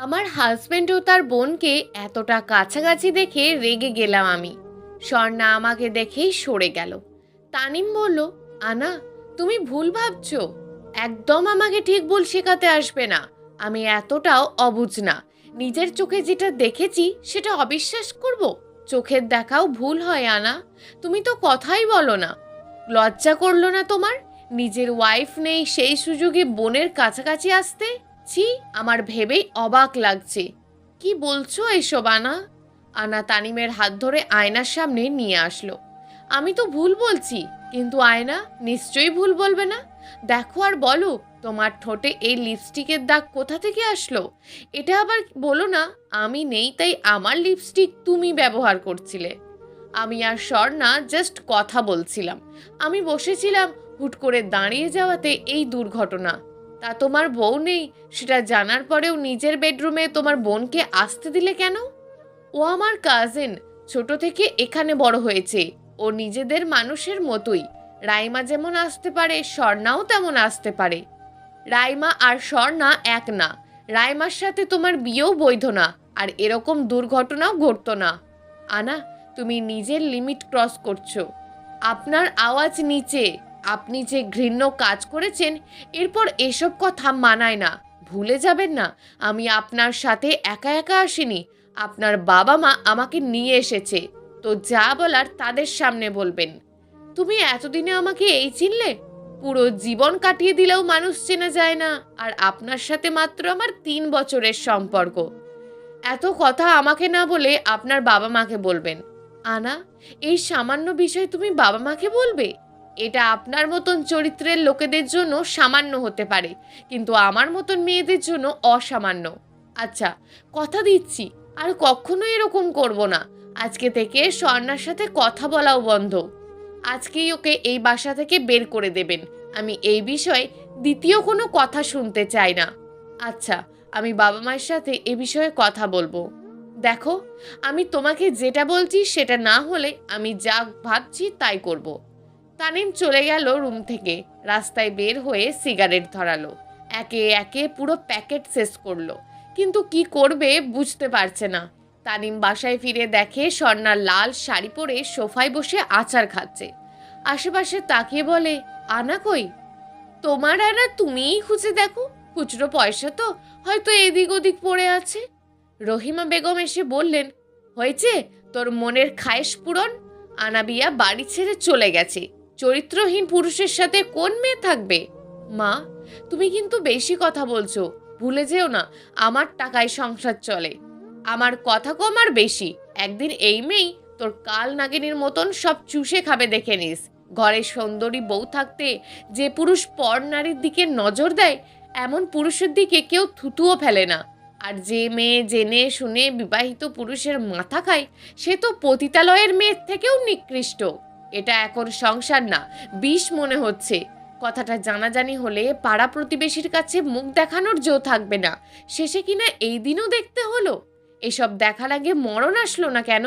আমার হাজবেন্ড ও তার বোনকে এতটা কাছাকাছি দেখে রেগে গেলাম আমি। স্বর্ণা আমাকে দেখেই সরে গেল। তানিম বলল, আনা, তুমি ভুল ভাবছ। একদম আমাকে ঠিক ভুল শেখাতে আসবে না। আমি এতটাও অবুঝ না। নিজের চোখে যেটা দেখেছি, সেটা অবিশ্বাস করব? চোখের দেখাও ভুল হয়, আনা। তুমি তো কথাই বলো না। লজ্জা করল না তোমার? নিজের ওয়াইফ নেই, সেই সুযোগে বোনের কাছাকাছি আসতে? ছি আমার ভেবেই অবাক লাগছে। কি বলছো এসব, আনা? আনা তানিমের হাত ধরে আয়নার সামনে নিয়ে আসলো। আমি তো ভুল বলছি, কিন্তু আয়না নিশ্চয়ই ভুল বলবে না? দেখো আর বলো, তোমার ঠোঁটে এই লিপস্টিকের দাগ কোথা থেকে আসলো? এটা আবার বলো না, আমি নেই তাই আমার লিপস্টিক তুমি ব্যবহার করছিলে। আমি আর স্বর্ণা জাস্ট কথা বলছিলাম। আমি বসেছিলাম হুট করে দাঁড়িয়ে যাওয়াতে এই দুর্ঘটনা। তা তোমার বউ নেই, সেটা জানার পরেও নিজের বেডরুমে তোমার বোনকে আসতে দিলে কেন? ও আমার কাজিন ছোট থেকে এখানে বড় হয়েছে। ও নিজেদের মানুষের মতোই। রাইমা যেমন আসতে পারে, স্বর্ণাও তেমন আসতে পারে। রাইমা আর স্বর্ণা এক না। রাইমার সাথে তোমার বিয়েও বৈধ না, আর এরকম দুর্ঘটনাও ঘটতো না। আনা, তুমি নিজের লিমিট ক্রস করছ। আপনার আওয়াজ নিচে। আপনি যে ঘৃণ্য কাজ করেছেন, এরপর এসব কথা মানায় না। ভুলে যাবেন না, আমি আপনার সাথে একা একা আসিনি। আপনার বাবা মা আমাকে নিয়ে এসেছে। তো যা বলার তাদের সামনে বলবেন। তুমি এতদিনে আমাকে এই চিনলে? পুরো জীবন কাটিয়ে দিলেও মানুষ চেনা যায় না, আর আপনার সাথে মাত্র আমার তিন বছরের সম্পর্ক। এত কথা আমাকে না বলে আপনার বাবা মাকে বলবেন। আনা, এই সামান্য বিষয় তুমি বাবা মাকে বলবে? এটা আপনার মতন চরিত্রের লোকেদের জন্য সামান্য হতে পারে, কিন্তু আমার মতন মেয়েদের জন্য অসামান্য। আচ্ছা কথা দিচ্ছি, আর কখনো এরকম করব না। আজকে থেকে স্বর্ণার সাথে কথা বলাও বন্ধ। আজকেই ওকে এই বাসা থেকে বের করে দেবেন। আমি এই বিষয়ে দ্বিতীয় কোনো কথা শুনতে চাই না। আচ্ছা আমি বাবা মায়ের সাথে এ বিষয়ে কথা বলব। দেখো, আমি তোমাকে যেটা বলছি সেটা না হলে আমি যা ভাবছি তাই করব। তানিম চলে গেল রুম থেকে। রাস্তায় বের হয়ে সিগারেট ধরালো। একে একে পুরো প্যাকেট শেষ করল। কিন্তু কি করবে বুঝতে পারছে না। তানিম বাসায় ফিরে দেখে স্বর্ণা লাল শাড়ি পরে সোফায় বসে আচার খাচ্ছে। আশেপাশে তাকিয়ে বলে, আনা কই? তোমার আনা তুমিই খুঁজে দেখো। খুচরো পয়সা তো হয়তো এদিক ওদিক পড়ে আছে। রহিমা বেগম এসে বললেন, হয়েছে, তোর মনের খায়েশ পূরণ। আনাবিয়া বাড়ি ছেড়ে চলে গেছে। চরিত্রহীন পুরুষের সাথে কোন মেয়ে থাকবে? মা, তুমি কিন্তু বেশি কথা বলছো। ভুলে যেও না, আমার টাকায় সংসার চলে। আমার কথা কম আর বেশি। একদিন এই মেয়েই তোর কাল নাগিনীর মতন সব চুষে খাবে দেখে নিস। ঘরে সুন্দরী বউ থাকতে যে পুরুষ পর নারীর দিকে নজর দেয়, এমন পুরুষের দিকে কেউ থুতুও ফেলে না। আর যে মেয়ে জেনে শুনে বিবাহিত পুরুষের মাথা খায়, সে তো পতিতালয়ের মেয়ের থেকেও নিকৃষ্ট। এটা এখন সংসার না। বিষ মনে হচ্ছে। কথাটা জানাজানি হলে পাড়া প্রতিবেশীর কাছে মুখ দেখানোর জো থাকবে না। শেষে কিনা এই দিনও দেখতে হলো। এসব দেখার আগে মরণ আসলো না কেন?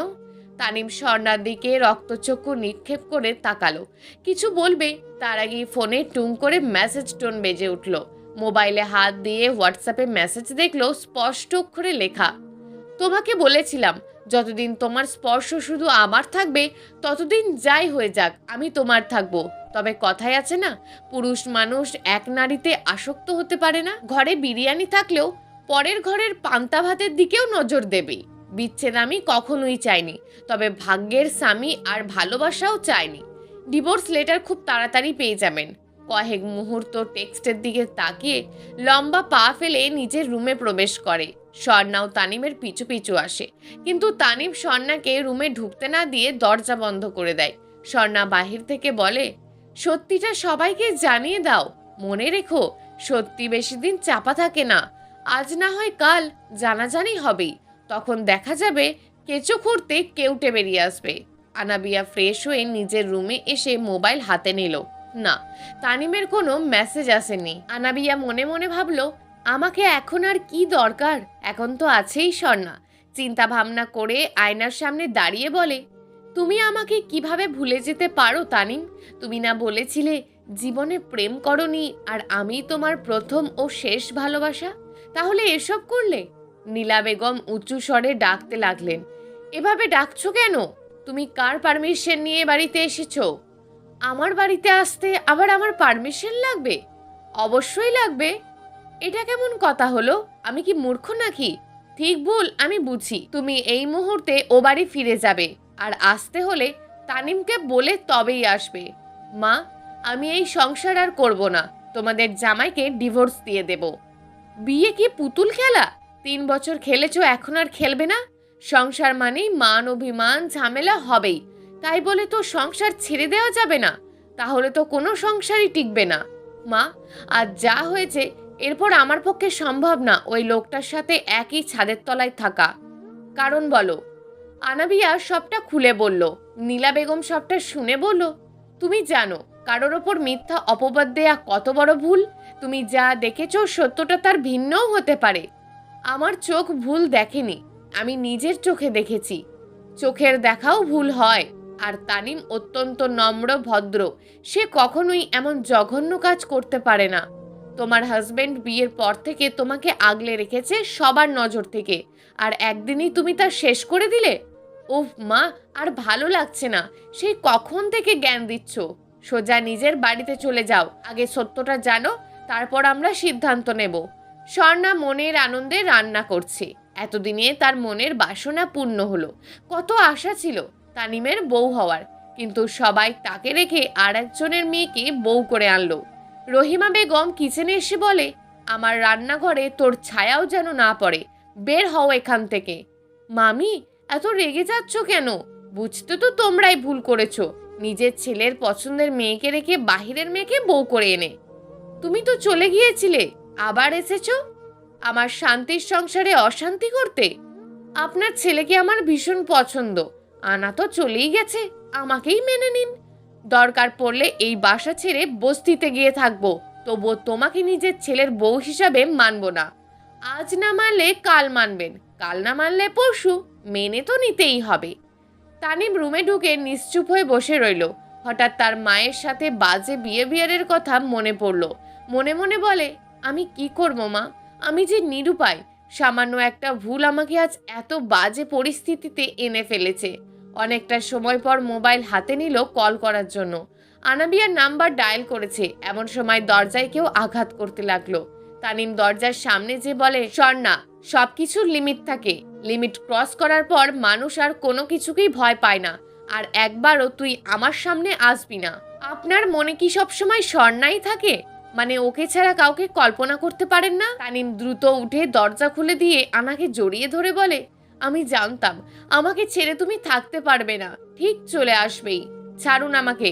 তানিম স্বর্ণার দিকে রক্তচক্ষু নিক্ষেপ করে তাকালো। কিছু বলবে? তার আগে ফোনে টুং করে মেসেজ টোন বেজে উঠল। মোবাইলে হাত দিয়ে হোয়াটসঅ্যাপে মেসেজ দেখল স্পষ্ট অক্ষরে লেখা, তোমাকে বলেছিলাম যতদিন তোমার স্পর্শ শুধু আমার থাকবে, ততদিন যাই হয়ে যাক, আমি তোমার থাকব। তবে কথাই আছে না, পুরুষ মানুষ এক নারীতে আসক্ত হতে পারে না। ঘরে বিরিয়ানি থাকলেও পরের ঘরের পান্তা ভাতের দিকেও নজর দেবে। বিচ্ছেদ আমি কখনোই চাইনি, তবে ভাগ্যের স্বামী আর ভালোবাসাও চাইনি। ডিভোর্স লেটার খুব তাড়াতাড়ি পেয়ে যাবেন। কয়েক মুহূর্ত টেক্সটের দিকে তাকিয়ে লম্বা পা ফেলে নিজের রুমে প্রবেশ করে। স্বর্ণাও তানিমের পিছু পিছু আসে। কিন্তু তানিম স্বর্ণাকে রুমে ঢুকতে না দিয়ে দরজা বন্ধ করে দেয়। স্বর্ণা বাহির থেকে বলে, সত্যিটা সবাইকে জানিয়ে দাও। মনে রেখো, সত্যি বেশি দিন চাপা থাকে না। আজ না হয় কাল জানাজানি হবেই। তখন দেখা যাবে কেঁচো খুঁড়তে কেউটে বেরিয়ে আসবে। আনাবিয়া ফ্রেশ হয়ে নিজের রুমে এসে মোবাইল হাতে নিল। না, তানিমের কোনো মেসেজ আসেনি। আনাবিয়া মনে মনে ভাবলো, আমাকে এখন আর কি দরকার? এখন তো আছেই স্বর্ণা। চিন্তা ভাবনা করে আয়নার সামনে দাঁড়িয়ে বলে, তুমি আমাকে কীভাবে ভুলে যেতে পারো, তানিম? তুমি না বলেছিলে জীবনে প্রেম করনি আর আমি তোমার প্রথম ও শেষ ভালোবাসা? তাহলে এসব করলে? নীলা বেগম উঁচু স্বরে ডাকতে লাগলেন, এভাবে ডাকছো কেন? তুমি কার পারমিশন নিয়ে বাড়িতে এসেছ? আমার বাড়িতে আসতে আবার আমার পারমিশন লাগবে? অবশ্যই লাগবে। এটা কেমন কথা হলো? আমি কি মূর্খ নাকি? ঠিক ভুল, আমি বুঝি। তুমি এই মুহূর্তে ও বাড়ি ফিরে যাবে। আর আসতে হলে তানিমকে বলে তবেই আসবে। মা, আমি এই সংসার আর করব না। তোমাদের জামাইকে ডিভোর্স দিয়ে দেব। বিয়ে কি পুতুল খেলা? তিন বছর খেলেছো, এখন আর খেলবে না? সংসার মানেই মান, অভিমান, ঝামেলা হবেই। তাই বলে তো সংসার ছেড়ে দেওয়া যাবে না। তাহলে তো কোনো সংসারই টিকবে না। মা আর যা হয়েছে, এরপর আমার পক্ষে সম্ভব না ওই লোকটার সাথে একই ছাদের তলায় থাকা। কারণ বলো, আনাবিয়া সবটা খুলে বলল, নীলা বেগম সবটা শুনে বলল, তুমি জানো, কারোর ওপর মিথ্যা অপবাদ দেয়া কত বড় ভুল। তুমি যা দেখেছ সত্যটা তার ভিন্নও হতে পারে। আমার চোখ ভুল দেখেনি, আমি নিজের চোখে দেখেছি। চোখের দেখাও ভুল হয়। আর তানিম অত্যন্ত নম্র, ভদ্র। সে কখনোই এমন জঘন্য কাজ করতে পারে না। তোমার হাজবেন্ড বিয়ের পর থেকে তোমাকে আগলে রেখেছে সবার নজর থেকে। আর একদিনই তুমি তা শেষ করে দিলে? উফ মা, আর ভালো লাগছে না। সেই কখন থেকে জ্ঞান দিচ্ছ? সোজা নিজের বাড়িতে চলে যাও। আগে সত্যটা জানো, তারপর আমরা সিদ্ধান্ত নেব। স্বর্ণা মনের আনন্দে রান্না করছে। এতদিনে তার মনের বাসনা পূর্ণ হলো। কত আশা ছিল। তানিমের বউ হওয়ার। কিন্তু সবাই তাকে রেখে আর একজনের মেয়েকে বউ করে আনলো। রহিমা বেগম কিচেনে এসে বলে, আমার রান্নাঘরে তোর ছায়াও যেন না পড়ে, বের হও এখান থেকে। মামি, এত রেগে যাচ্ছ কেন? বুঝতে তো তোমরাই ভুল করেছ। নিজের ছেলের পছন্দের মেয়েকে রেখে বাহিরের মেয়েকে বউ করে এনে। তুমি তো চলে গিয়েছিলে, আবার এসেছ? আমার শান্তির সংসারে অশান্তি করতে? আপনার ছেলেকে আমার ভীষণ পছন্দ। আনা তো চলেই গেছে, আমাকেই মেনে নিন। দরকার পড়লে এই বাসা ছেড়ে বস্তিতে গিয়ে থাকব, তবুও তোমাকে নিজের ছেলের বউ হিসাবে মানব না। আজ না মানলে কাল মানবেন, কাল না মানলে পরশু, মেনে তো নিতেই হবে। তানিম রুমে ঢুকে নিশ্চুপ হয়ে বসে রইল। হঠাৎ তার মায়ের সাথে বাজে বিয়ে বিয়ারের কথা মনে পড়ল। মনে মনে বলে, আমি কি করব মা? আমি যে নিরুপায়। সামান্য একটা ভুল আমাকে আজ এত বাজে পরিস্থিতিতে এনে ফেলেছে। অনেকটা সময় পর মোবাইল হাতে নিল কল করার জন্য। আনাবিয়ার নাম্বার ডায়াল করেছে। এমন সময় দরজায় কেউ আঘাত করতে লাগল। তানিম দরজার সামনে যে বলে, স্বর্ণা সব কিছুর লিমিট থাকে। লিমিট ক্রস করার পর মানুষ আর কোনো কিছুকেই ভয় পায় না। আর একবারও তুই আমার সামনে আসবি না। আপনার মনে কি সব সময় স্বর্ণাই থাকে? মানে ওকে ছাড়া কাউকে কল্পনা করতে পারেন না? তানিম দ্রুত উঠে দরজা খুলে দিয়ে আনাকে জড়িয়ে ধরে বলে আমি জানতাম, আমাকে ছেড়ে তুমি থাকতে পারবে না। ঠিক চলে আসবেই। ছাড়ুন আমাকে।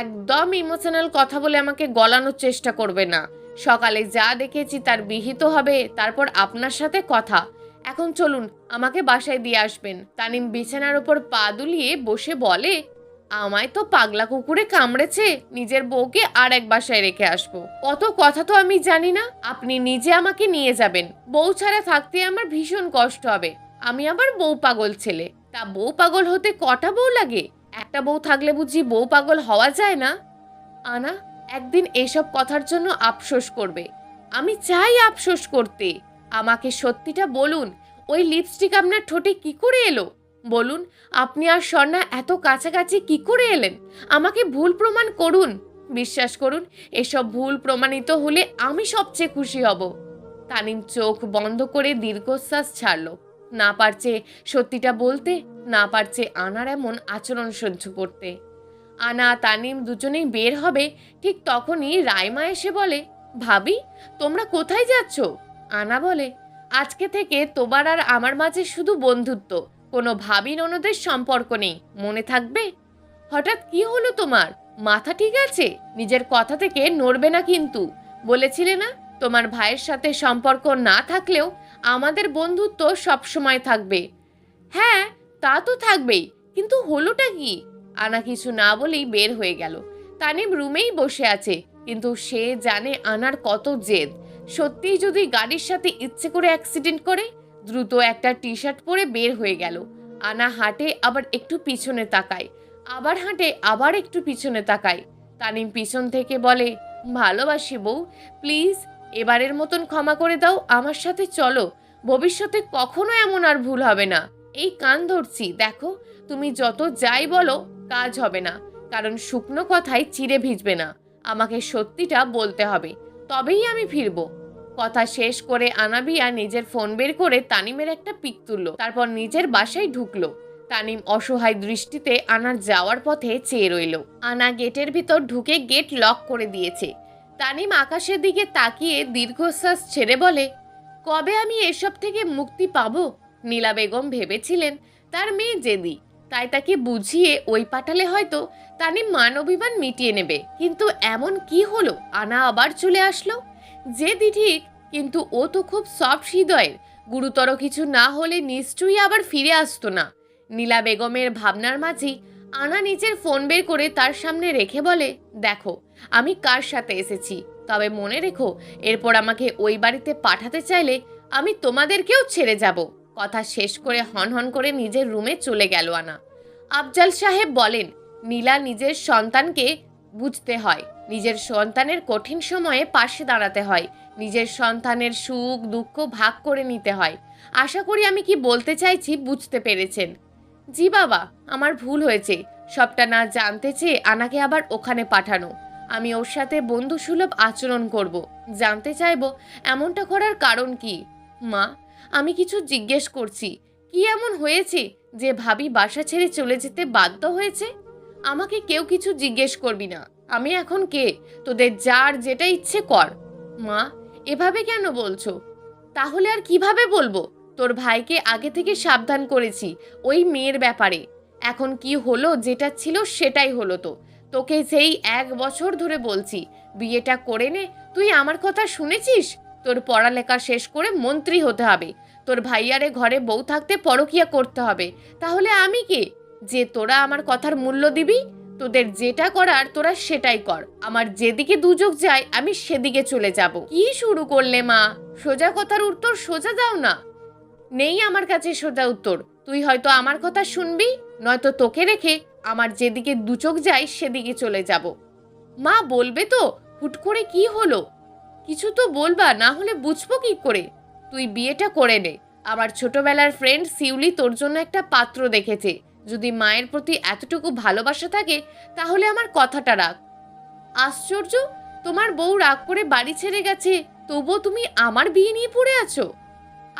একদম ইমোশনাল কথা বলে আমাকে গলানোর চেষ্টা করবে না। সকালে যা দেখেছি তার বিহিত হবে, তারপর আপনার সাথে কথা। এখন চলুন, আমাকে বাসায় দিয়ে আসবেন। তানিম বিছানার ওপর পা দুলিয়ে বসে বলে, আমায় তো পাগলা কুকুরে কামড়েছে, নিজের বউকে আর এক বাসায় রেখে আসব। কত কথা তো আমি জানি না, আপনি নিজে আমাকে নিয়ে যাবেন। বউ ছাড়া থাকতে আমার ভীষণ কষ্ট হবে। আমি আবার বউ পাগল ছেলে। তা বউ পাগল হতে কটা বউ লাগে? একটা বউ থাকলে বুঝি বউ পাগল হওয়া যায় না? আনা, একদিন এসব কথার জন্য আফসোস করবে। আমি চাই আফসোস করতে। আমাকে সত্যিটা বলুন, ওই লিপস্টিক আপনার ঠোঁটে কি করে এলো? বলুন, আপনি আর স্বর্ণা এত কাছাকাছি কি করে এলেন? আমাকে ভুল প্রমাণ করুন। বিশ্বাস করুন, এসব ভুল প্রমাণিত হলে আমি সবচেয়ে খুশি হব। তানিম চোখ বন্ধ করে দীর্ঘশ্বাস ছাড়লো। না পারছে সত্যিটা বলতে, না পারছে আনার এমন আচরণ সহ্য করতে। আনা, তানিম দুজনেই বের হবে, ঠিক তখনই রাইমা এসে বলে, ভাবি, তোমরা কোথায় যাচ্ছ? আনা বলে, আজকে থেকে তোমার আর আমার মাঝে শুধু বন্ধুত্ব, কোনো ভাবি ননদের সম্পর্ক নেই, মনে থাকবে? হঠাৎ কি হলো তোমার? মাথা ঠিক আছে? নিজের কথা থেকে নড়বে না কিন্তু। বলেছিলে না তোমার ভাইয়ের সাথে সম্পর্ক না থাকলেও আমাদের বন্ধুত্ব সব সময় থাকবে। হ্যাঁ তা তো থাকবেই, কিন্তু হলোটা কি? আনা কিছু না বলেই বের হয়ে গেল। তানিম রুমেই বসে আছে, কিন্তু সে জানে আনার কত জেদ। সত্যিই যদি গাড়ির সাথে ইচ্ছে করে অ্যাক্সিডেন্ট করে, দ্রুত একটা টি শার্ট পরে বের হয়ে গেল। আনা হাঁটে আবার একটু পিছনে তাকায়, আবার হাঁটে আবার একটু পিছনে তাকায়। তানিম পিছন থেকে বলে, ভালোবাসি বউ, প্লিজ এবারের মতন ক্ষমা করে দাও, আমার সাথে চলো। ভবিষ্যতে কখনো এমন আর ভুল হবে না। এই কান ধরছি, দেখো, তুমি যত যাই বলো, কাজ হবে না। কারণ শুকনো কথায় চিড়ে ভিজবে না। আমাকে সত্যিটা বলতে হবে, তবেই আমি ফিরবো। কথা শেষ করে আনাবিয়া নিজের ফোন বের করে তানিমের একটা পিক তুললো। তারপর নিজের বাসায় ঢুকলো। তানিম অসহায় দৃষ্টিতে আনার যাওয়ার পথে চেয়ে রইল। আনা গেটের ভিতর ঢুকে গেট লক করে দিয়েছে। তানিম আকাশের দিকে তাকিয়ে দীর্ঘশ্বাস ছেড়ে বলে, কবে আমি এসব থেকে মুক্তি পাব? নীলা বেগম ভেবেছিলেন, তার মেয়ে জেদি। তাই তাকে বুঝিয়ে ওই পাঠালে হয়তো তানিম মানবিমান মিটিয়ে নেবে। কিন্তু এমন কি হলো? আনা আবার চলে আসলো? জেদি ঠিক, কিন্তু ও তো খুব সফট হৃদয়ের। গুরুতর কিছু না হলে নিশ্চয়ই আবার ফিরে আসতো না। নীলা বেগমের ভাবনার মাঝেই আনা নিজের ফোন বের করে তার সামনে রেখে বলে, দেখো, আমি কার সাথে এসেছি। তবে মনে রেখো, এরপর আমাকে ওই বাড়িতে পাঠাতে চাইলে আমি তোমাদেরকেও ছেড়ে যাব কথা শেষ করে হন হন করে নিজের রুমে চলে গেল আনা। আফজাল সাহেব বলেন, নীলা নিজের সন্তানকে বুঝতে হয়। নিজের সন্তানের কঠিন সময়ে পাশে দাঁড়াতে হয়। নিজের সন্তানের সুখ দুঃখ ভাগ করে নিতে হয়। আশা করি আমি কি বলতে চাইছি বুঝতে পেরেছেন। জি বাবা, আমার ভুল হয়েছে। সবটা না জানতে চেয়ে আনাকে আবার ওখানে পাঠানো। আমি ওর সাথে বন্ধু সুলভ আচরণ করব। জানতে চাইব এমনটা করার কারণ কি? মা, আমি কিছু জিজ্ঞেস করছি। কি এমন হয়েছে যে ভাবি বাসা ছেড়ে চলে যেতে বাধ্য হয়েছে? আমাকে কেউ কিছু জিজ্ঞেস করবি না। আমি এখন কে? তোদের যার যেটা ইচ্ছে কর। মা, এভাবে কেন বলছো? তাহলে আর কীভাবে বলব? তোর ভাইকে আগে থেকে সাবধান করেছি, ওই মেয়ের ব্যাপারে। এখন কি হলো, যেটা ছিল সেটাই হলো তো। তোকে সেই এক বছর ধরে বলছি, বিয়েটা করে নে, তুই আমার কথা শুনেছিস? তোর পড়ালেখা শেষ করে মন্ত্রী হতে হবে। তোর ভাইয়ারে ঘরে বউ থাকতে পরকিয়া করতে হবে। তাহলে আমি কে? যে তোরা আমার কথার মূল্য দিবি, তোদের যেটা করার তোরা সেটাই কর। আমার যেদিকে দুযোগ যায়, আমি সেদিকে চলে যাব। কি শুরু করলে মা? সোজা কথার উত্তর সোজা দাও না। নেই আমার কাছে সোজা উত্তর। তুই হয়তো আমার কথা শুনবি, নয়তো তোকে রেখে আমার যেদিকে দুচোখ যায় সেদিকে চলে যাব। মা বলবে তো, হুট করে কি হলো? কিছু তো বলবা, না হলে বুঝব কি করে? তুই বিয়েটা করে নে। আমার ছোটবেলার ফ্রেন্ড শিউলি তোর জন্য একটা পাত্র দেখেছে। যদি মায়ের প্রতি এতটুকু ভালোবাসা থাকে, তাহলে আমার কথাটা রাখ। আশ্চর্য, তোমার বউ রাগ করে বাড়ি ছেড়ে গেছে, তবুও তুমি আমার বিয়ে নিয়ে পড়ে আছো?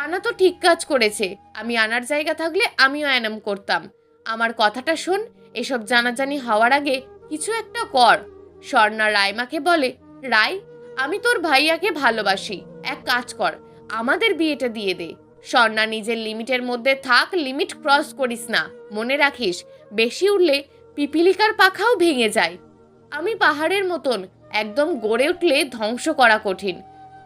আনা তো ঠিক কাজ করেছে। আমি আনার জায়গা থাকলে আমিও এনাম করতাম। আমার কথাটা শোন, এসব জানাজানি হওয়ার আগে কিছু একটা কর। স্বর্ণা রায়মাকে বলে রায় আমি তোর ভাইয়াকে ভালোবাসি। এক কাজ কর, আমাদের বিয়েটা দিয়ে দে। স্বর্ণা নিজের লিমিটের মধ্যে থাক, লিমিট ক্রস করিস না। মনে রাখিস, বেশি উঠলে পিপিলিকার পাখাও ভেঙে যায়। আমি পাহাড়ের মতন, একদম গড়ে উঠলে ধ্বংস করা কঠিন।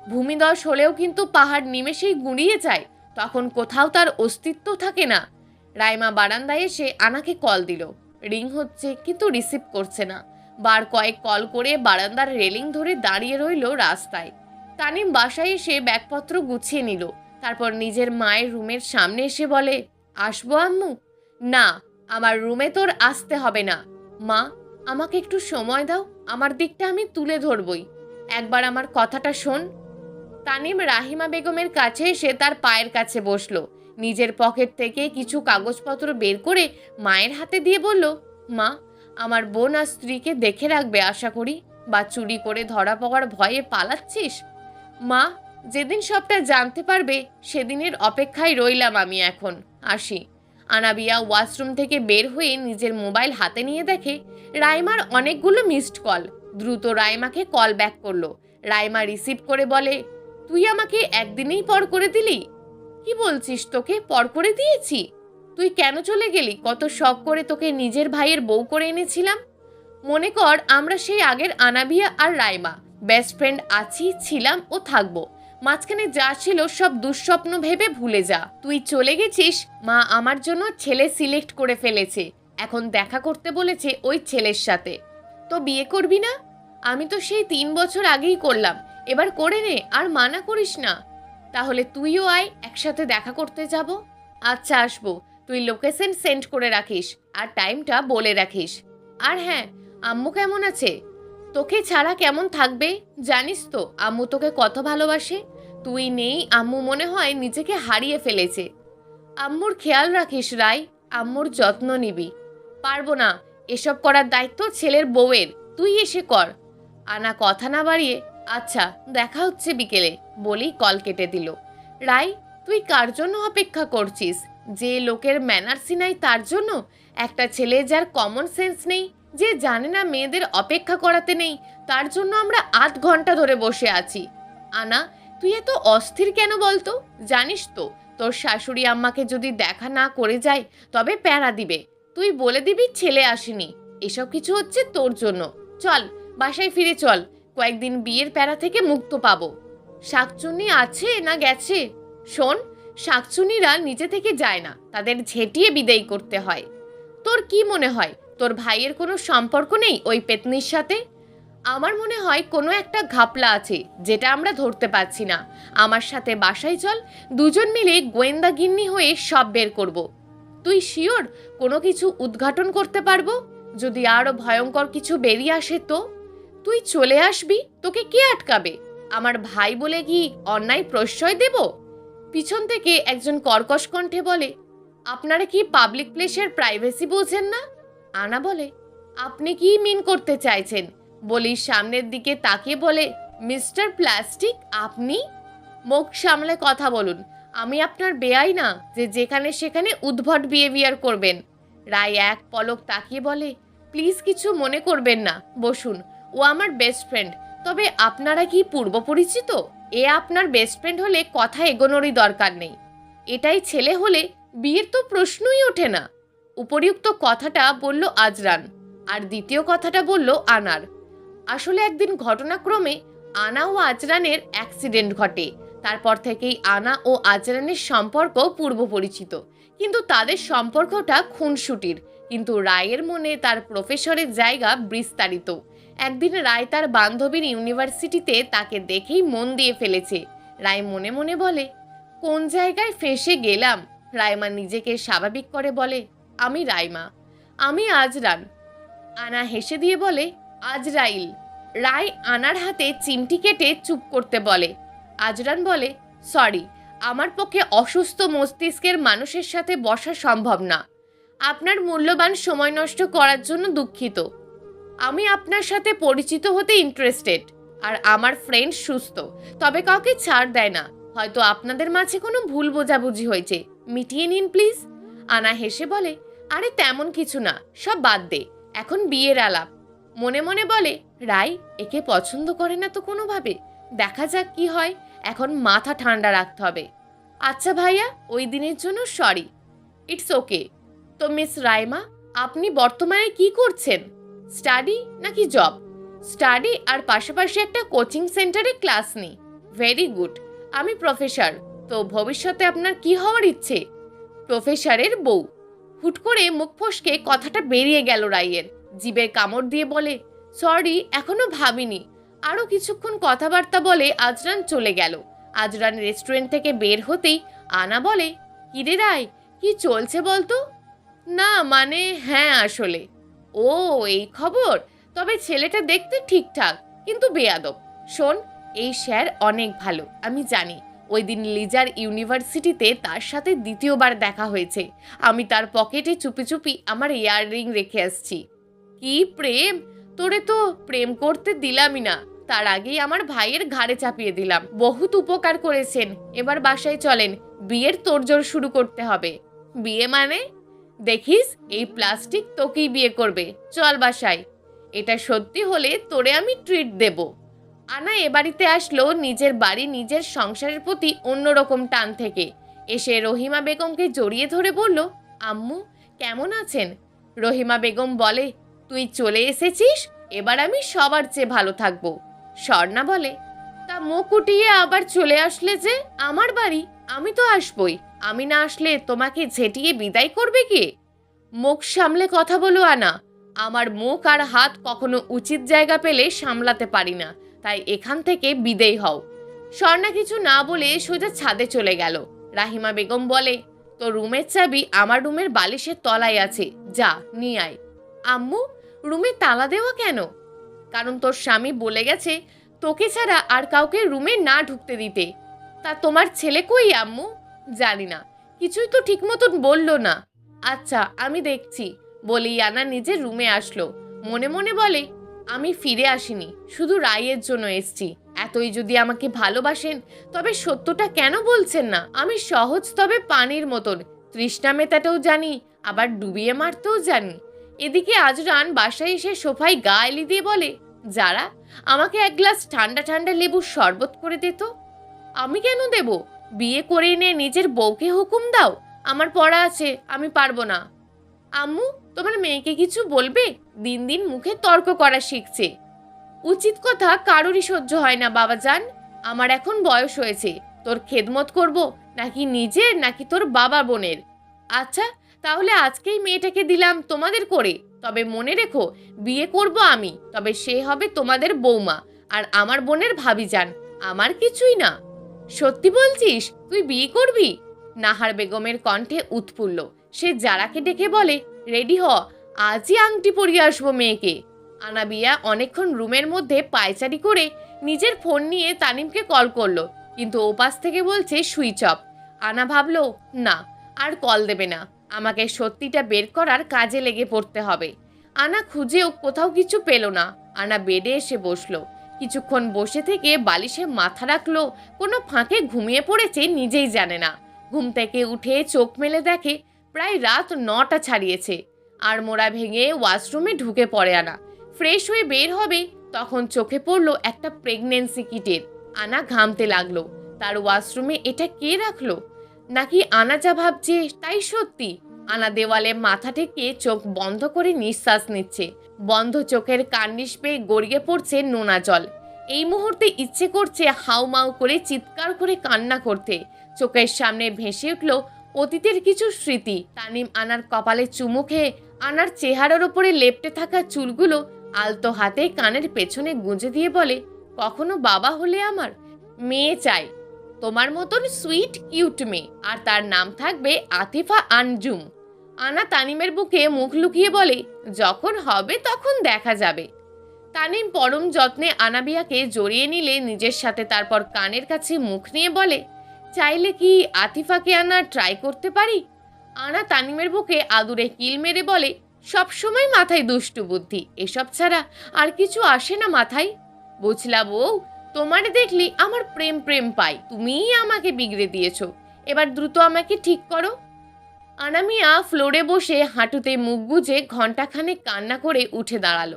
ভূমিদশ হলেও কিন্তু পাহাড় নিমেষেই গুঁড়িয়ে যায়, তখন কোথাও তার অস্তিত্ব থাকে না। রাইমা বারান্দায় এসে আনাকে কল দিল। রিং হচ্ছে কিন্তু রিসিভ করছে না। বার কয়েক কল করে বারান্দার রেলিং ধরে দাঁড়িয়ে রইল রাস্তায়। তানিম বাসায় এসে ব্যাগপত্র গুছিয়ে নিল। তারপর নিজের মায়ের রুমের সামনে এসে বলে, আসব আম্মু? না, আমার রুমে তোর আসতে হবে না। মা, আমাকে একটু সময় দাও, আমার দিকটা আমি তুলে ধরবই। একবার আমার কথাটা শোন। তানিম রাহিমা বেগমের কাছে এসে তার পায়ের কাছে বসল। নিজের পকেট থেকে কিছু কাগজপত্র বের করে মায়ের হাতে দিয়ে বলল, মা, আমার বোন আর স্ত্রীকে দেখে রাখবে আশা করি, বা চুরি করে ধরা পড়ার ভয়ে পালাচ্ছিস? মা, যেদিন সবটা জানতে পারবে, সেদিনের অপেক্ষায় রইলাম আমি এখন। আসি। আনাবিয়া ওয়াশরুম থেকে বের হয়ে নিজের মোবাইল হাতে নিয়ে দেখে, রাইমার অনেকগুলো মিসড কল দ্রুত রাইমাকে কল ব্যাক করল। রাইমা রিসিভ করে বলে তুই আমাকে একদিনেই পর করে দিলি? কি বলছিস তোকে? পর করে দিয়েছি? তুই কেন চলে গেলি? কত শখ করে তোকে নিজের ভাইয়ের বউ করে এনেছিলাম। মনে কর, আমরা সেই আগের আনাবিয়া আর রাইমা। বেস্ট ফ্রেন্ড আছি, ছিলাম ও থাকব। মাঝখানে যা ছিল সব দুঃস্বপ্ন ভেবে ভুলে যা। তুই চলে গেছিস, মা আমার জন্য ছেলে সিলেক্ট করে ফেলেছে। এখন দেখা করতে বলেছে ওই ছেলের সাথে। তো বিয়ে করবি না? আমি তো সেই তিন বছর আগেই করলাম। এবার করে নে, আর মানা করিস না। তাহলে তুইও আয়, একসাথে দেখা করতে যাব। আচ্ছা আসব। তুই লোকেশন সেন্ড করে রাখিস, আর টাইমটা বলে রাখিস। আর হ্যাঁ আম্মু কেমন আছে? তোকে ছাড়া কেমন থাকবে? জানিস তো, আম্মু তোকে কত ভালোবাসে? তুই নেই, আম্মু মনে হয় নিজেকে হারিয়ে ফেলেছে। আম্মুর খেয়াল রাখিস রায় আম্মুর যত্ন নিবি। পারব না, এসব করার দায়িত্ব ছেলের বউয়ের। তুই এসে কর। আনা কথা না বাড়িয়ে আচ্ছা দেখা হচ্ছে বিকেলে, বলেই কল কেটে দিল। রাই, তুই কার জন্য অপেক্ষা করছিস? যে লোকের ম্যানার্সই নাই তার জন্য? একটা ছেলে যার কমন সেন্স নেই, যে জানে না মেয়েদের অপেক্ষা করাতে নেই, তার জন্য আমরা আধ ঘণ্টা ধরে বসে আছি। আনা, তুই এত অস্থির কেন বলতো? জানিস তো, তোর শাশুড়ি আম্মাকে যদি দেখা না করে যায়, তবে প্যারা দিবে। তুই বলে দিবি ছেলে আসেনি। এসব কিছু হচ্ছে তোর জন্য। চল, বাসায় ফিরে চল। কয়েকদিন বিয়ের প্যারা থেকে মুক্ত পাবো। শাকচুন্নি আছে না গেছে? শোন, শাকচুনিরা নিজে থেকে যায় না, তাদের ঝেঁটিয়ে বিদায় করতে হয়। তোর কি মনে হয়, তোর ভাইয়ের কোনো সম্পর্ক নেই ওই পেতনির সাথে? আমার মনে হয় কোনো একটা ঘাপলা আছে, যেটা আমরা ধরতে পারছি না। আমার সাথে বাসায় চল, দুজন মিলে গোয়েন্দা গিন্নি হয়ে সব বের করব। তুই শিওর কোনো কিছু উদ্ঘাটন করতে পারব? যদি আরও ভয়ঙ্কর কিছু বেরিয়ে আসে তো? তুই চলে আসবি, তোকে কে আটকাবে? আমার ভাই বলে কি অন্যায় প্রশ্রয় দেব? পিছন থেকে একজন কর্কশ কণ্ঠে বলে, আপনারা কি পাবলিক প্লেসের প্রাইভেসি বোঝেন না? আনা বলে, আপনি কি মিন করতে চাইছেন? বলি, সামনের দিকে তাকিয়ে বলে, মিস্টার প্লাস্টিক, আপনি? মুখ সামলে কথা বলুন, আমি আপনার বেয়াই না, যে যেখানে সেখানে উদ্ভট বিহেভিয়ার করবেন। রায় এক পলক তাকিয়ে বলে, প্লিজ কিছু মনে করবেন না, বসুন। ও আমার বেস্ট ফ্রেন্ড তবে আপনারা কি পূর্ব পরিচিত? এ আপনার বেস্ট ফ্রেন্ড হলে কথা এগোনোরই দরকার নেই। এটাই ছেলে হলে বিয়ের তো প্রশ্নই ওঠে না। উপরিউক্ত কথাটা বলল আজরান, আর দ্বিতীয় কথাটা বলল আনার। আসলে একদিন ঘটনাক্রমে আনা ও আজরানের অ্যাক্সিডেন্ট ঘটে। তারপর থেকেই আনা ও আজরানের সম্পর্ক পূর্ব পরিচিত। কিন্তু তাদের সম্পর্কটা খুনসুটির। কিন্তু রায়ের মনে তার প্রফেসরের জায়গা বিস্তারিত। একদিন রায় তার বান্ধবীর ইউনিভার্সিটিতে তাকে দেখেই মন দিয়ে ফেলেছে। রায় মনে মনে বলে, কোন জায়গায় ফেঁসে গেলাম? রায়মা নিজেকে স্বাভাবিক করে বলে, আমি রায়মা। আমি আজরান আনা হেসে দিয়ে বলে আজরাইল রায় আনার হাতে চিমটি কেটে চুপ করতে বলে। আজরান বলে, সরি, আমার পক্ষে অসুস্থ মস্তিষ্কের মানুষের সাথে বসা সম্ভব না। আপনার মূল্যবান সময় নষ্ট করার জন্য দুঃখিত। আমি আপনার সাথে পরিচিত হতে ইন্টারেস্টেড আর আমার ফ্রেন্ড সুস্থ। তবে কাউকে ছাড় দেয় না। হয়তো আপনাদের মাঝে কোনো ভুল বোঝাবুঝি হয়েছে। মিটিয়ে নিন প্লিজ আনা হেসে বলে, আরে, তেমন কিছু না। সব বাদ দে। এখন বিয়ের আলাপ। মনে মনে বলে, রাই, একে পছন্দ করে না তো কোনোভাবে? দেখা যাক কি হয়। এখন মাথা ঠান্ডা রাখতে হবে। আচ্ছা ভাইয়া, ওই দিনের জন্য সরি ইটস ওকে তো মিস রাইমা, আপনি বর্তমানে কি করছেন? স্টাডি নাকি জব স্টাডি আর পাশাপাশি একটা কোচিং সেন্টারে ক্লাস নিই। ভেরি গুড আমি প্রফেসর তো ভবিষ্যতে আপনার কি হওয়ার ইচ্ছে? প্রফেসরের বউ। হুট করে মুখ ফসকে কথাটা বেরিয়ে গেল রাইয়ের জিবের কামড় দিয়ে বলে সরি এখনও ভাবিনি। আরও কিছুক্ষণ কথাবার্তা বলে আজরান চলে গেল। আজরান রেস্টুরেন্ট থেকে বের হতেই আনা বলে, কিরে রায়, কি চলছে বলতো? না মানে হ্যাঁ আসলে। ও, এই খবর? তবে ছেলেটা দেখতে ঠিকঠাক, কিন্তু বেয়াদব। শোন, এই স্যার অনেক ভালো, আমি জানি। ওই দিন লিজার ইউনিভার্সিটিতে তার সাথে দ্বিতীয়বার দেখা হয়েছে। আমি তার পকেটে চুপি চুপি আমার ইয়াররিং রেখে আসছি। কি প্রেম? তোরে তো প্রেম করতে দিলামই না। তার আগেই আমার ভাইয়ের ঘাড়ে চাপিয়ে দিলাম। বহুত উপকার করেছেন। এবার বাসায় চলেন। বিয়ের তোড়জোড় শুরু করতে হবে। বিয়ে মানে? দেখিস, এই প্লাস্টিক তোকেই বিয়ে করবে। চল বাসায়। এটা সত্যি হলে তোরে আমি ট্রিট দেব। আনা এ বাড়িতে আসলো নিজের বাড়ি নিজের সংসারের প্রতি অন্যরকম টান থেকে। এসে রহিমা বেগমকে জড়িয়ে ধরে বলল, আম্মু, কেমন আছেন? রহিমা বেগম বলে, তুই চলে এসেছিস? এবার আমি সবার চেয়ে ভালো থাকব। স্বর্ণা বলে, তা মুখ উঠিয়ে আবার চলে আসলে যে আমার বাড়ি? আমি তো আসবই। আমি না আসলে তোমাকে ঝেঁটিয়ে বিদায় করবে কি? মুখ সামলে কথা বলো, আনা। আমার মুখ আর হাত কখনো উচিত জায়গা পেলে সামলাতে পারি না, তাই এখান থেকে বিদেয় হও। স্বর্ণা কিছু না বলে সোজা ছাদে চলে গেল। রাহিমা বেগম বলে তো রুমের চাবি আমার রুমের বালিশের তলায় আছে, যা, নিয়ে আয়। আম্মু, রুমে তালা দেওয়া কেন? কারণ তোর স্বামী বলে গেছে, তোকে ছাড়া আর কাউকে রুমে না ঢুকতে দিতে। তা তোমার ছেলে কই, আম্মু? জানি না। কিছুই তো ঠিক মতন বলল না। আচ্ছা আমি দেখছি। বলে ইয়ানা নিজের রুমে আসলো। মনে মনে বলে, আমি ফিরে আসিনি। শুধু রায়ের জন্য এসছি। এতই যদি আমাকে ভালোবাসেন, তবে সত্যটা কেন বলছেন না? আমি সহজ তবে পানির মতন। তৃষ্ণা মেটাতেও জানি, আবার ডুবিয়ে মারতেও জানি। এদিকে আজরান বাসায় এসে সোফায় গা এলি দিয়ে বলে, যারা, আমাকে এক গ্লাস ঠান্ডা ঠান্ডা লেবুর শরবত করে দে তো। আমি কেন দেব? বিয়ে করে এনে নিজের বউকে হুকুম দাও? আমার পড়া আছে, আমি পারব না। আম্মু, তোমার মেয়েকে কিছু বলবে? দিন দিন মুখে তর্ক করা শিখছে। উচিত কথা কারোরই সহ্য হয় না বাবা যান আমার এখন বয়স হয়েছে। তোর খেদমত করব? নাকি নিজের, নাকি তোর বাবা বোনের? আচ্ছা তাহলে আজকেই মেয়েটাকে দিলাম তোমাদের করে। তবে মনে রেখো, বিয়ে করব আমি, তবে সে হবে তোমাদের বৌমা আর আমার বোনের ভাবি যান আমার কিছুই না। সত্যি বলছিস? তুই বিয়ে করবি? নাহার বেগমের কণ্ঠে উৎফুল্ল। সে যারাকে ডেকে বলে, রেডি হ, আজই আংটি পরিয়ে আসব মেয়েকে। আনাবিয়া অনেকক্ষণ রুমের মধ্যে পায়চারি করে নিজের ফোন নিয়ে তানিমকে কল করল, কিন্তু ওপাশ থেকে বলছে, সুইচ অফ। আনা ভাবলো, না, আর কল দেবে না। আমাকে সত্যিটা বের করার কাজে লেগে পড়তে হবে। আনা খুঁজেও কোথাও কিছু পেল না। আনা বেডে এসে বসল। কিছুক্ষণ বসে থেকে বালিশে মাথা রাখল, কোনো ফাঁকে ঘুমিয়ে পড়েছে নিজেই জানে না। ঘুম থেকে উঠে চোখ মেলে দেখে প্রায় রাত নটা ছাড়িয়েছে। আর মোড়া ভেঙে ওয়াশরুমে ঢুকে পড়ে আনা। ফ্রেশ হয়ে বের হবে, তখন চোখে পড়ল একটা প্রেগনেন্সি কিটের। আনা ঘামতে লাগল। তার ওয়াশরুমে এটা কে রাখল? নাকি আনা যা ভাবছে তাই সত্যি? আনা দেওয়ালে মাথা ঠেকে চোখ বন্ধ করে নিঃশ্বাস নিচ্ছে। বন্ধ চোখের কার্নিশ পেয়ে গড়িয়ে পড়ছে নোনা জল। এই মুহূর্তে ইচ্ছে করছে হাউমাউ করে চিৎকার করে কান্না করতে। চোখের সামনে ভেসে উঠল অতীতের কিছু স্মৃতি। তানিম আনার কপালে চুমু খেয়ে আনার চেহারার ওপরে লেপটে থাকা চুলগুলো আলতো হাতে কানের পেছনে গুঁজে দিয়ে বলে, কখনো বাবা হলে আমার? মেয়ে চাই। তোমার মতন সুইট কিউট মেয়ে। আর তার নাম থাকবে আতিফা আনজুম। আনা তানিমের বুকে মুখ লুকিয়ে বলে, যখন হবে তখন দেখা যাবে। তানিম পরম যত্নে আনাবিয়াকে জড়িয়ে নিলে নিজের সাথে তারপর কানের কাছে মুখ নিয়ে বলে, চাইলে কি আতিফাকে আনা ট্রাই করতে পারি? আনা তানিমের বুকে আদুরে কিল মেরে বলে, সবসময় মাথায় দুষ্টু বুদ্ধি, এসব ছাড়া আর কিছু আসে না মাথায়। বুঝলা বউ, তোমারে দেখলি আমার প্রেম প্রেম পাই তুমিই আমাকে বিগড়ে দিয়েছ। এবার দ্রুত আমাকে ঠিক করো। আনামিয়া ফ্লোরে বসে হাঁটুতে মুখ গুজে ঘন্টাখানে কান্না করে উঠে দাঁড়াল।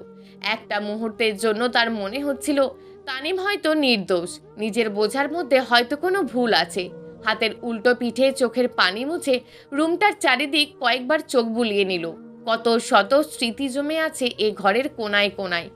একটা মুহূর্তের জন্য তার মনে হচ্ছিল, তানিম হয়তো নির্দোষ, নিজের বোঝার মধ্যে হয়তো কোনো ভুল আছে। হাতের উল্টো পিঠে চোখের পানি মুছে রুমটার চারিদিক কয়েকবার চোখ বুলিয়ে নিল। কত শত স্মৃতি জমে আছে এ ঘরের কোনায় কোনায়।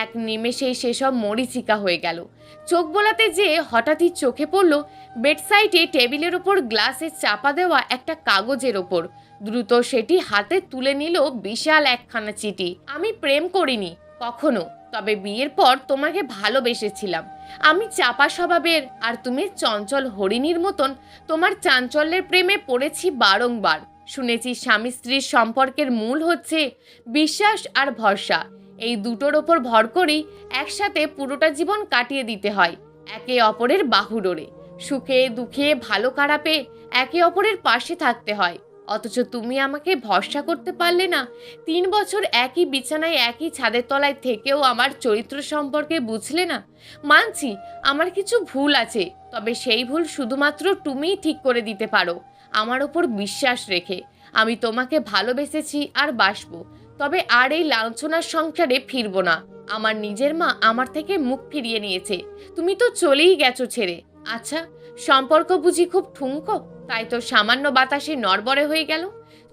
এক নিমেষেই সেসব মরিচিকা হয়ে গেল। চোখ বোলাতে যে হঠাৎই চোখে পড়ল বেডসাইডে টেবিলের ওপর গ্লাসে চাপা দেওয়া একটা কাগজের ওপর। দ্রুত সেটি হাতে তুলে নিল বিশাল একখানা চিঠি। আমি প্রেম করিনি, কখনো, তবে বিয়ের পর তোমাকে ভালোবেসেছিলাম। আমি চাপা স্বভাবের, আর তুমি চঞ্চল হরিণীর মতন, তোমার চাঞ্চল্যের প্রেমে পড়েছি বারংবার। শুনেছি স্বামী স্ত্রীর সম্পর্কের মূল হচ্ছে বিশ্বাস আর ভরসা। এই দুটোর ওপর ভর করেই একসাথে পুরোটা জীবন কাটিয়ে দিতে হয়, একে অপরের বাহুডোরে সুখে, দুঃখে, ভালো খারাপে একে অপরের পাশে থাকতে হয়। অথচ তুমি আমাকে ভরসা করতে পারলে না, তিন বছর একই বিছানায় একই ছাদের তলায় থেকেও আমার চরিত্র সম্পর্কে বুঝলে না? মানছি, আমার কিছু ভুল আছে, তবে সেই ভুল শুধুমাত্র তুমিই ঠিক করে দিতে পারো, আমার ওপর বিশ্বাস রেখে। আমি তোমাকে ভালোবেসেছি আর বাসবো তবে আর এই লাঞ্ছনার সংসারে ফিরবো না। আমার নিজের মা আমার থেকে মুখ ফিরিয়ে নিয়েছে। তুমি তো চলেই গেছো ছেড়ে। আচ্ছা সম্পর্ক বুঝি খুব ঠুনকো তাই তো সামান্য বাতাসে নড়বড়ে হয়ে গেল।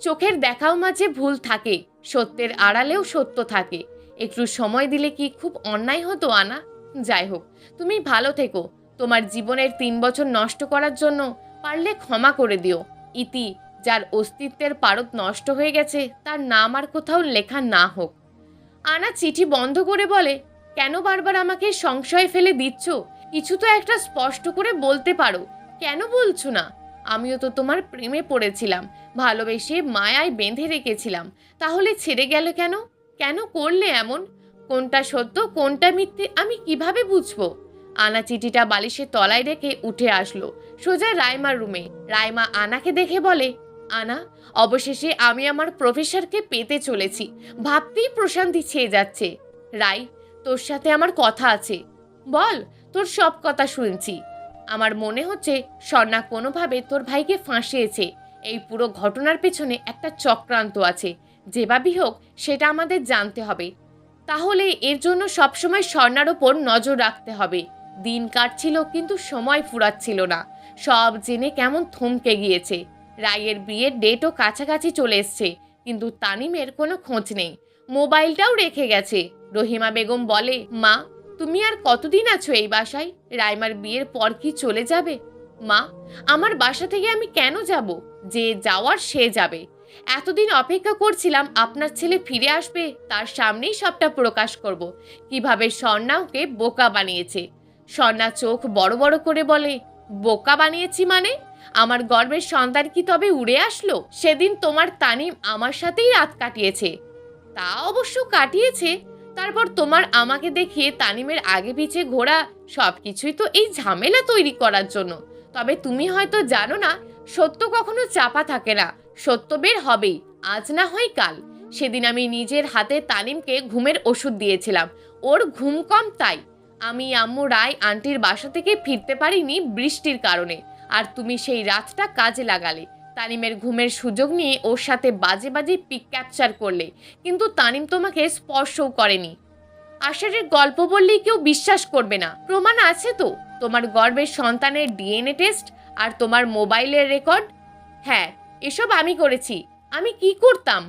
চোখের দেখাও মাঝে ভুল থাকে, সত্যের আড়ালেও সত্য থাকে। একটু সময় দিলে কি খুব অন্যায় হতো, আনা? যাই হোক, তুমি ভালো থেকো। তোমার জীবনের তিন বছর নষ্ট করার জন্য পারলে ক্ষমা করে দিও। ইতি যার অস্তিত্বের পারদ নষ্ট হয়ে গেছে, তার নাম আর কোথাও লেখা না হোক। আনা চিঠি বন্ধ করে বলে, কেন বারবার আমাকে সংশয়ে ফেলে দিচ্ছ? কিছু তো একটা স্পষ্ট করে বলতে পারো। কেন বলছো না? আমিও তো তোমার প্রেমে পড়েছিলাম, ভালোবেসে মায়ায় বেঁধে রেখেছিলাম। তাহলে ছেড়ে গেল কেন? কেন করলে এমন? কোনটা সত্য, কোনটা মিথ্যে, আমি কীভাবে বুঝব? আনা চিঠিটা বালিশের তলায় রেখে উঠে আসলো, সোজা রাইমার রুমে। রাইমা আনাকে দেখে বলে আনা, অবশেষে আমি আমার প্রফেসরকে পেতে চলেছি। ভাবতেই প্রশান্তি ছেয়ে যাচ্ছে। রাই, তোর সাথে আমার কথা আছে। বল, তোর সব কথা শুনছি। আমার মনে হচ্ছে স্বর্ণা কোনোভাবে তোর ভাইকে ফাঁসিয়েছে। এই পুরো ঘটনার পেছনে একটা চক্রান্ত আছে। যেভাবেই হোক, সেটা আমাদের জানতে হবে। তাহলে এর জন্য সবসময় স্বর্ণার ওপর নজর রাখতে হবে। দিন কাটছিল, কিন্তু সময় ফুরাচ্ছিল না। সব জেনে কেমন থমকে গিয়েছে। রায়ের বিয়ের ডেটও কাছাকাছি চলে এসছে, কিন্তু তানিমের কোনো খোঁজ নেই। মোবাইলটাও রেখে গেছে। রহিমা বেগম বলে, মা, তুমি আর কতদিন আছো এই বাসায়? রাইমার বিয়ের পর কি চলে যাবে? মা, আমার বাসা থেকে আমি কেন যাব? যে যাওয়ার সে যাবে। এতদিন অপেক্ষা করছিলাম আপনার ছেলে ফিরে আসবে, তার সামনেই সবটা প্রকাশ করব। কীভাবে স্বর্ণা ওকে বোকা বানিয়েছে? স্বর্ণা চোখ বড় বড় করে বলে, বোকা বানিয়েছি মানে? আমার গর্বের সন্তান কি তবে উড়ে আসলো? সেদিন তোমার তানিম আমার সাথেই রাত কাটিয়েছে। তা অবশ্য কাটিয়েছে। তারপর তোমার আমাকে দেখিয়ে তানিমের আগে পিছে ঘোরা সব কিছুই তো এই ঝামেলা তৈরি করার জন্য। তবে তুমি হয়তো জানো না, সত্য কখনো চাপা থাকে না। সত্য বের হবেই, আজ না হয় কাল। সেদিন আমি নিজের হাতে তানিমকে ঘুমের ওষুধ দিয়েছিলাম। ওর ঘুম কম তাই। আমি আম্মু রায় আন্টির বাসা থেকে ফিরতে পারিনি বৃষ্টির কারণে। আর তুমি সেই রাতটা কাজে লাগালে। তানিমের ঘুমের সুযোগ নিয়ে ওর সাথে বাজে বাজে পিক ক্যাপচার করলে, কিন্তু তানিম তোমাকে স্পর্শও করেনি। আষাঢ়ের গল্প বললেই কেউ বিশ্বাস করবে না। প্রমাণ আছে তো, তোমার গর্বের সন্তানের ডিএনএ টেস্ট আর তোমার মোবাইলের রেকর্ড? হ্যাঁ এসব আমি করেছি। আমি কি করতাম?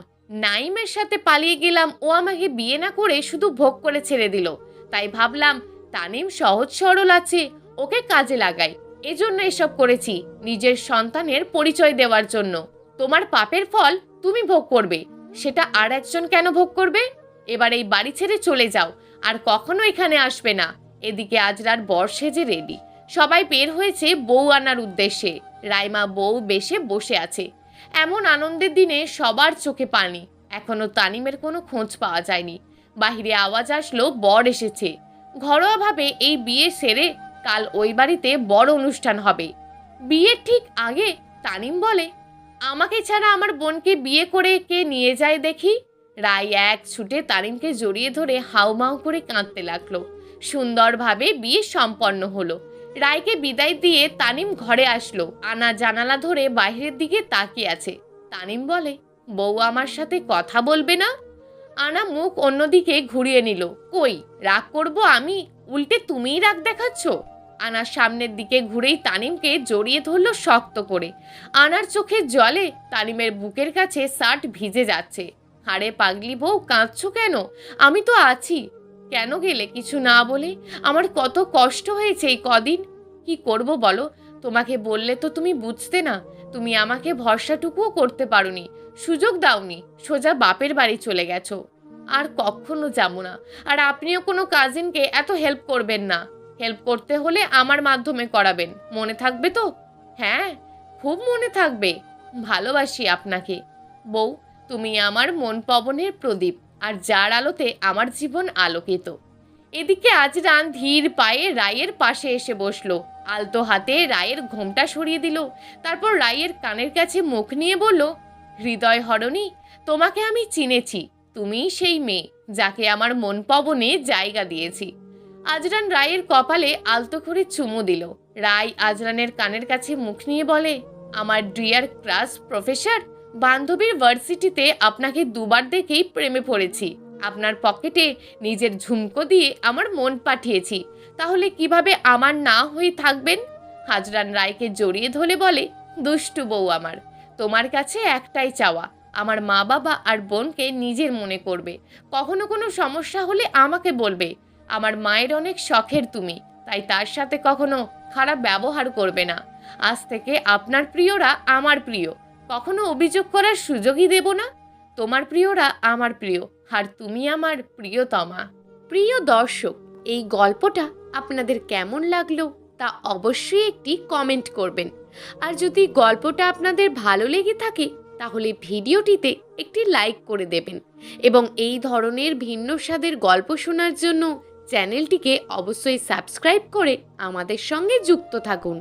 নাইমের সাথে পালিয়ে গেলাম, ও আমাকে বিয়ে না করে শুধু ভোগ করে ছেড়ে দিল। তাই ভাবলাম, তানিম সহজ সরল আছে, ওকে কাজে লাগাই। এজন্য এসব করেছি, নিজের সন্তানের পরিচয় দেওয়ার জন্য। তোমার পাপের ফল তুমি ভোগ করবে, সেটা আর একজন কেন ভোগ করবে? এবার এই বাড়ি ছেড়ে চলে যাও, আর কখনো এখানে আসবে না। এদিকে আজরার বর সেজে রেডি। সবাই বের হয়েছে বউ আনার উদ্দেশ্যে। রাইমা বউ বেশে বসে আছে। এমন আনন্দের দিনে সবার চোখে পানি। এখনও তানিমের কোনো খোঁজ পাওয়া যায়নি। বাহিরে আওয়াজ আসলো, বর এসেছে। ঘরোয়াভাবে এই বিয়ে সেরে কাল ওই বাড়িতে বড় অনুষ্ঠান হবে। বিয়ের ঠিক আগে তানিম বলে, আমাকে ছাড়া আমার বোনকে বিয়ে করে কে নিয়ে যায় দেখি? রায় এক ছুটে তানিমকে জড়িয়ে ধরে হাউমাউ করে কাঁদতে লাগল। সুন্দরভাবে বিয়ে সম্পন্ন হলো। রায়কে বিদায় দিয়ে তানিম ঘরে আসলো। আনা জানালা ধরে বাইরের দিকে তাকিয়ে আছে। তানিম বলে, বউ আমার সাথে কথা বলবে না? আনা মুখ অন্যদিকে ঘুরিয়ে নিল, কই, রাগ করব আমি? উল্টে তুমিই রাগ দেখাচ্ছ? আনার সামনের দিকে ঘুরেই তানিমকে জড়িয়ে ধরল শক্ত করে। আনার চোখের জলে তানিমের বুকের কাছে শার্ট ভিজে যাচ্ছে। হাড়ে পাগলি বউ, কাঁদছো কেন? আমি তো আছি। কেন গেলে কিছু না বলে? আমার কত কষ্ট হয়েছে এই কদিন। কি করব বলো? তোমাকে বললে তো তুমি বুঝতে না। তুমি আমাকে ভরসাটুকুও করতে পারোনি। সুযোগ দাওনি। সোজা বাপের বাড়ি চলে গেছো। আর কখনো যাব না। আর আপনিও কোনো কাজিনকে এত হেল্প করবেন না। হেল্প করতে হলে আমার মাধ্যমে করাবেন। মনে থাকবে তো? হ্যাঁ খুব মনে থাকবে। ভালোবাসি আপনাকে। বউ, তুমি আমার মন পবনের প্রদীপ, আর যার আলোতে আমার জীবন আলোকিত। এদিকে আজ রান ধীর পায়ে রায়ের পাশে এসে বসল। আলতো হাতে রায়ের ঘোমটা সরিয়ে দিল। তারপর রায়ের কানের কাছে মুখ নিয়ে বলল, হৃদয় হরণী, তোমাকে আমি চিনেছি। তুমিই সেই মেয়ে, যাকে আমার মন পবনে জায়গা দিয়েছি। আজরান রায়ের কপালে আলতো করে চুমু দিল। রায় আজরানের কানের কাছে মুখ নিয়ে বলে, আমার ডিয়ার ক্লাস প্রফেসর, বান্ধবীর ভার্সিটিতে আপনাকে দুবার দেখেই প্রেমে পড়েছি। আপনার পকেটে নিজের ঝুমকো দিয়ে আমার মন পাঠিয়েছি। তাহলে কীভাবে আমার না হয়ে থাকবেন? হাজরান রায়কে জড়িয়ে ধরে বলে, দুষ্টু বউ আমার, তোমার কাছে একটাই চাওয়া, আমার মা বাবা আর বোনকে নিজের মনে করবে। কখনো কোনো সমস্যা হলে আমাকে বলবে। আমার মায়ের অনেক শখের তুমি, তাই তার সাথে কখনো খারাপ ব্যবহার করবে না। আজ থেকে আপনার প্রিয়রা আমার প্রিয়। কখনো অভিযোগ করার সুযোগই দেব না। তোমার প্রিয়রা আমার প্রিয়, আর তুমি আমার প্রিয়তমা। প্রিয় দর্শক, এই গল্পটা আপনাদের কেমন লাগল তা অবশ্যই একটি কমেন্ট করবেন। আর যদি গল্পটা আপনাদের ভালো লেগে থাকে, তাহলে ভিডিওটিতে একটি লাইক করে দেবেন। এবং এই ধরনের ভিন্ন স্বাদের গল্প শোনার জন্য চ্যানেলটিকে অবশ্যই সাবস্ক্রাইব করে আমাদের সঙ্গে যুক্ত থাকুন।